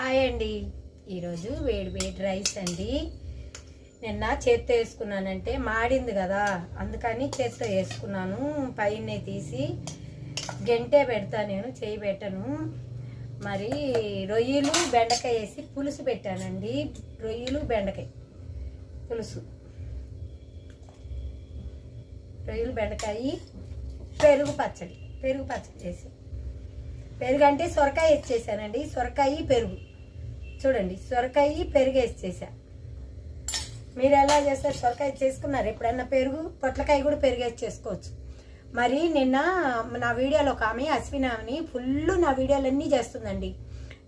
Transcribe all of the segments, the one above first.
Hi అండి. ఈరోజు వేడి వేడి రైస్ అండి. నిన్న చేత్తో వేసుకున్నానంటే మాడింది కదా అందుకని చేత్తో వేసుకున్నాను. పైన తీసి గంటే పెడతా నేను చేయి పెట్టను. మరి రొయ్యలు బెండకాయ వేసి పులుసు పెట్టానండి. రొయ్యలు బెండకాయ పులుసు. రొయ్యలు బెండకాయ పెరుగు పచ్చడి పెరుగు పచ్చడి చేసి పెరుగు అంటే సొరకాయ ఇచ్చేసానండి సొరకాయ పెరుగు. చూడండి సొరకాయ పెరుగు వేసి చేసా మీరు ఎలా చేస్తారు? సొరకాయ చేసుకున్నారు? ఎప్పుడన్నా పెరుగు? పొట్లకాయ కూడా పెరుగు చేసుకోవచ్చు. మరి నిన్న నా వీడియోలో ఒక ఆమె అశ్విని ఆమెని ఫుల్ నా వీడియోలన్నీ చేస్తుందండి.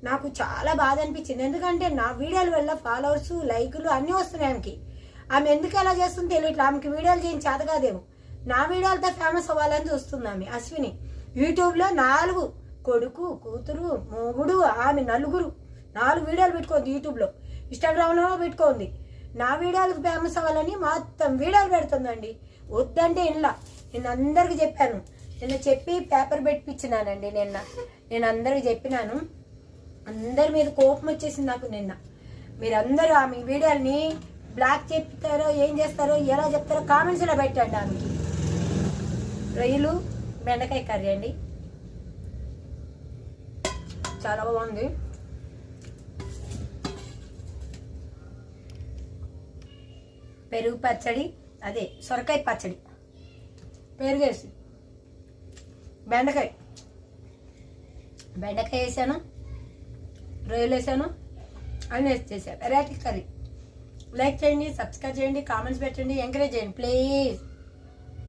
నాకు చాలా బాధ అనిపించింది. ఎందుకంటే నా వీడియోల వల్ల ఫాలోవర్స్ లైకులు అన్నీ వస్తున్నాయి ఆమెకి. ఆమె ఎందుకు ఎలా చేస్తుంది తెలియట్లా ఆమెకి వీడియోలు చేయించి చేత నా వీడియోలతో ఫేమస్ అవ్వాలని చూస్తుంది ఆమె అశ్విని. యూట్యూబ్లో నాలుగు కొడుకు కూతురు మొగుడు ఆమె నలుగురు. నాలుగు వీడియోలు పెట్టుకోండి యూట్యూబ్లో. ఇన్స్టాగ్రామ్లో పెట్టుకోంది. నా వీడియోలు ఫేమస్ అవ్వాలని మొత్తం వీడియోలు పెడుతుందండి. వద్దంటే ఇలా నేను అందరికి చెప్పాను. నిన్న చెప్పి పేపర్ పెట్టించినానండి నిన్న. నేను అందరికి చెప్పినాను. అందరి మీద కోపం వచ్చేసింది నాకు నిన్న. మీరందరూ ఆమె వీడియోని బ్లాక్ చెప్తారో ఏం చేస్తారో ఎలా చెప్తారో కామెంట్స్లో పెట్టండి ఆమెకి రొయ్యలు బెండకాయ కర్రీ అండి. చాలా బాగుంది. పెరుగు పచ్చడి అదే సొరకాయ పచ్చడి. పెరుగు వేసి. బెండకాయ. బెండకాయ వేసాను రొయ్యలు వేసాను అన్నీ వేసి చేశాను వెరైటీ కర్రీ. లైక్ చేయండి సబ్స్క్రైబ్ చేయండి కామెంట్స్ పెట్టండి ఎంకరేజ్ చేయండి ప్లీజ్.